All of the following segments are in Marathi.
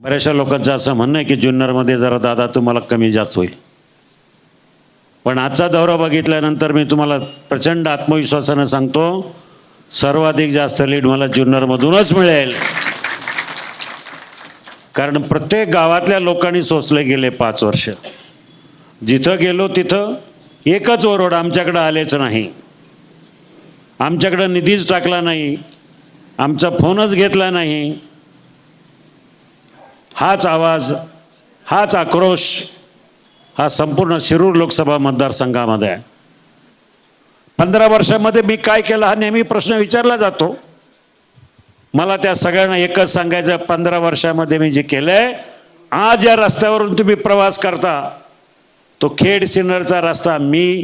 बऱ्याचशा लोकांचं असं म्हणणं आहे की जुन्नरमध्ये जरा दादा तुम्हाला कमी जास्त होईल. पण आजचा दौरा बघितल्यानंतर मी तुम्हाला प्रचंड आत्मविश्वासानं सांगतो सर्वाधिक जास्त लीड मला जुन्नरमधूनच मिळेल. कारण प्रत्येक गावातल्या लोकांनी सोसले गेले पाच वर्ष. जिथं गेलो तिथं एकच ओरड आमच्याकडं आलेच नाही. आमच्याकडं निधीच टाकला नाही. आमचा फोनच घेतला नाही. हाच आवाज हाच आक्रोश हा संपूर्ण शिरूर लोकसभा मतदारसंघामध्ये आहे. पंधरा वर्षामध्ये मी काय केलं हा नेहमी प्रश्न विचारला जातो. मला त्या सगळ्यांना एकच सांगायचं पंधरा वर्षामध्ये मी जे केलं आहे आज या रस्त्यावरून तुम्ही प्रवास करता तो खेड सिन्नरचा रस्ता मी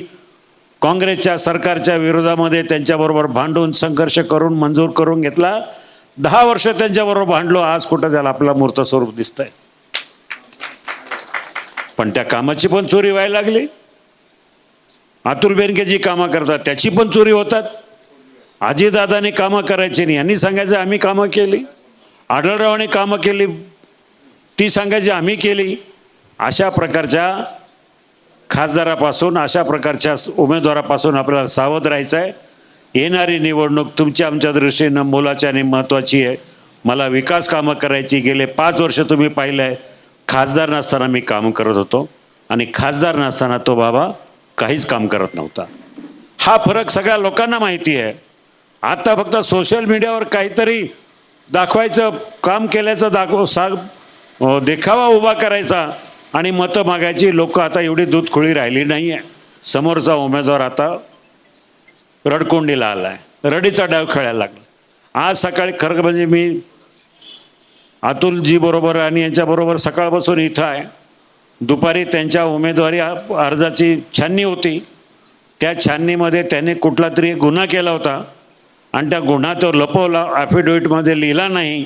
काँग्रेसच्या सरकारच्या विरोधामध्ये त्यांच्याबरोबर भांडून संघर्ष करून मंजूर करून घेतला. दहा वर्ष त्यांच्याबरोबर भांडलो आज कुठं त्याला आपला मूर्त स्वरूप दिसतंय. पण त्या कामाची पण चोरी व्हायला लागली. अतुल बेनके जी कामं करतात त्याची पण चोरी होतात. आजीदादाने कामं करायची नाही यांनी सांगायचं आम्ही कामं केली. आढळरावाने कामं केली. ती सांगायची आम्ही केली. अशा प्रकारच्या खासदारापासून अशा प्रकारच्या उमेदवारापासून आपल्याला सावध राहायचं आहे येणारी निवडणूक तुमच्या आमच्या दृष्टीनं मोलाची आणि महत्त्वाची आहे. मला विकास कामं करायची गेले पाच वर्ष तुम्ही पाहिलं आहे खासदार नसताना मी काम करत होतो. आणि खासदार नसताना तो बाबा काहीच काम करत नव्हता. हा फरक सगळ्या लोकांना माहिती आहे. आता फक्त सोशल मीडियावर काहीतरी दाखवायचं काम केल्याचं दाखव सा देखावा उभा करायचा आणि मतं मागायची लोक आता एवढी दूध खुळी राहिली नाही आहे समोरचा उमेदवार आता रडकोंडीला आला आहे रडीचा डाव खेळायला लागला. आज सकाळी खरं म्हणजे मी अतुलजी बरोबर आणि यांच्याबरोबर सकाळपासून इथं आहे. दुपारी त्यांच्या उमेदवारी अर्जाची छाननी होती. त्या छाननीमध्ये त्याने कुठला तरी गुन्हा केला होता. आणि त्या गुन्हा तो लपवला ॲफिडेविटमध्ये लिहिला नाही.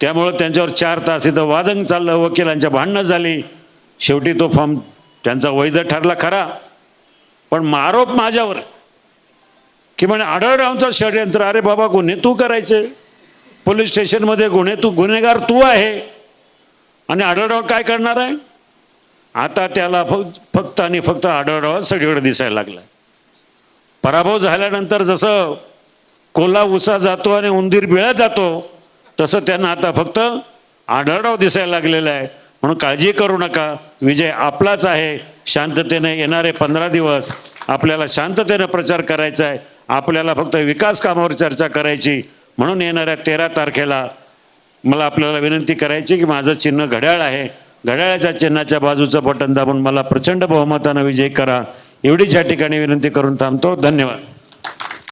त्यामुळं त्यांच्यावर चार तास इथं वादंग चाललं वकिलांच्या भांडणं झाली. शेवटी तो फॉर्म त्यांचा वैध ठरला खरा. पण आरोप माझ्यावर. की म्हणे आढळरावचा षडयंत्र अरे बाबा गुन्हे तू करायचे. पोलीस स्टेशनमध्ये गुन्हे तू गुन्हेगार तू आहे. आणि आढळराव काय करणार आहे? आता त्याला फक्त फक्त आणि फक्त आढळराव सगळीकडे दिसायला लागला पराभव झाल्यानंतर जसं कोल्हा उसा जातो आणि उंदीर बिळा जातो तसं त्यांना आता फक्त आढळराव दिसायला लागलेला आहे. म्हणून काळजी करू नका. विजय आपलाच आहे. शांततेने येणारे पंधरा दिवस आपल्याला शांततेनं प्रचार करायचा आहे. आपल्याला फक्त विकास कामावर चर्चा करायची. म्हणून येणाऱ्या तेरा तारखेला मला आपल्याला विनंती करायची की माझं चिन्ह घड्याळ आहे. घड्याळाच्या चिन्हाच्या बाजूचं बटन दाबून मला प्रचंड बहुमतानं विजय करा. एवढीच या ठिकाणी विनंती करून थांबतो. धन्यवाद.